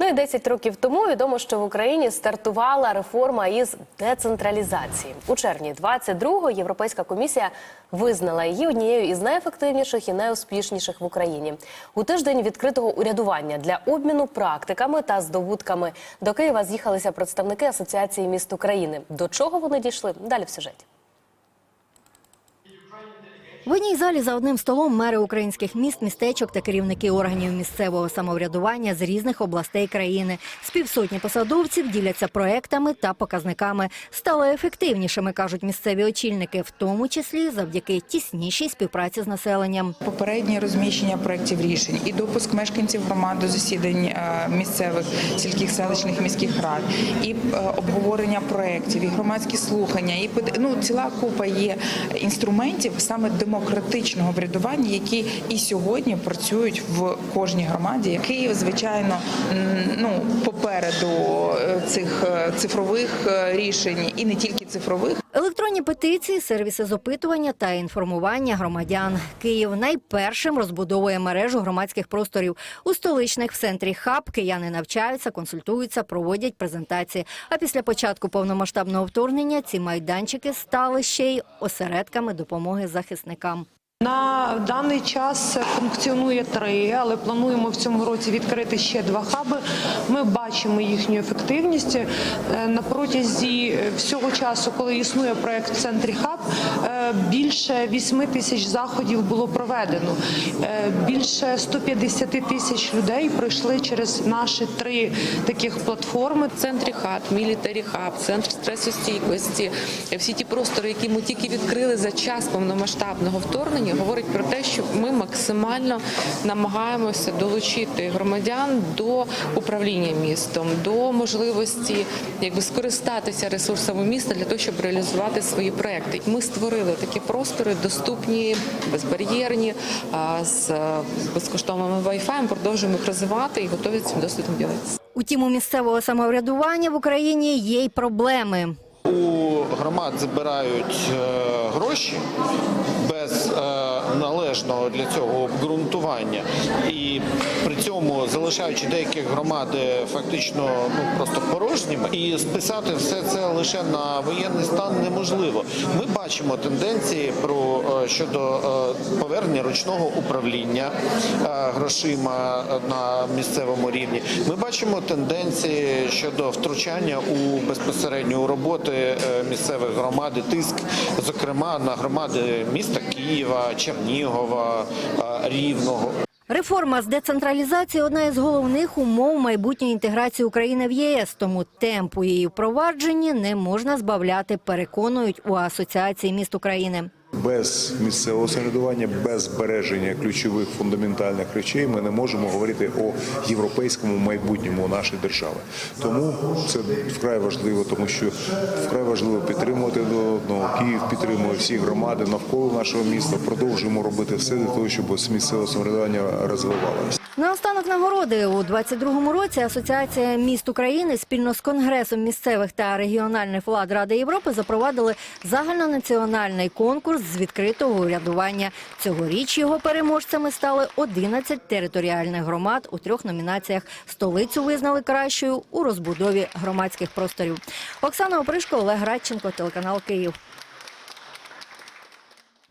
Ну і 10 років тому відомо, що в Україні стартувала реформа із децентралізації. У червні 22-го Європейська комісія визнала її однією із найефективніших і найуспішніших в Україні. У тиждень відкритого урядування для обміну практиками та здобутками до Києва з'їхалися представники Асоціації міст України. До чого вони дійшли? Далі в сюжеті. В одній залі за одним столом мери українських міст, містечок та керівники органів місцевого самоврядування з різних областей країни. З півсотні посадовців діляться проектами та показниками. Стали ефективнішими, кажуть місцеві очільники, в тому числі завдяки тіснішій співпраці з населенням. Попереднє розміщення проєктів рішень і допуск мешканців громад до засідань е, місцевих сільських селищних міських рад, і е, обговорення проєктів, і громадські слухання, і ну, ціла купа є інструментів саме демократичного врядування, які і сьогодні працюють в кожній громаді. Київ, звичайно, ну попереду е, цих е, цифрових е, рішень, і не тільки цифрових. Електронні петиції, сервіси з опитування та інформування громадян. Київ найпершим розбудовує мережу громадських просторів. У столичних в центрі хаб кияни навчаються, консультуються, проводять презентації. А після початку повномасштабного вторгнення ці майданчики стали ще й осередками допомоги захисникам. На даний час функціонує три, але плануємо в цьому році відкрити ще два хаби. Ми бачимо їхню ефективність Е, на протязі всього часу, коли існує проект центрі хаб. е, Більше 8 тисяч заходів було проведено. Е, Більше 150 тисяч людей пройшли через наші три таких платформи. Центрі хат, мілітарі хаб, центр стресостійкості, всі ті простори, які ми тільки відкрили за час повномасштабного вторгнення, говорить про те, що ми максимально намагаємося долучити громадян до управління містом, до можливості якби скористатися ресурсами міста для того, щоб реалізувати свої проекти. Ми створили такі простори, доступні, безбар'єрні, з е, безкоштовним Wi-Fi, продовжуємо їх розвивати і готові цим досвідом ділитися. Утім, у місцевого самоврядування в Україні є й проблеми. У громад забирають е, гроші без е, належного для цього обґрунтування, і при цьому залишаючи деякі громади фактично ну просто порожніми, і списати все це лише на воєнний стан неможливо. Ми бачимо тенденції про е, щодо е, повернення ручного управління е, грошима на місцевому рівні. Ми бачимо тенденції щодо втручання у безпосередньо роботи місцевих громад, тиск, зокрема на громади міста Києва, Чернігова, е, Рівного. Реформа з децентралізації одна із головних умов майбутньої інтеграції України в ЄС. Тому темпу її впровадження не можна збавляти. Переконують у асоціації міст України. Без місцевого самоврядування, без збереження ключових фундаментальних речей ми не можемо говорити о європейському майбутньому нашої держави. Тому це вкрай важливо, тому що вкрай важливо підтримувати до одного. Київ підтримує всі громади навколо нашого міста. Продовжуємо робити все для того, щоб місцеве самоврядування розвивалося. Наостанок нагороди у 22-му році Асоціація міст України спільно з Конгресом місцевих та регіональних влад Ради Європи запровадили загальнонаціональний конкурс з відкритого урядування. Цьогоріч його переможцями стали 11 територіальних громад у трьох номінаціях. Столицю визнали кращою у розбудові громадських просторів. Оксана Опришко, Олег Радченко, телеканал Київ.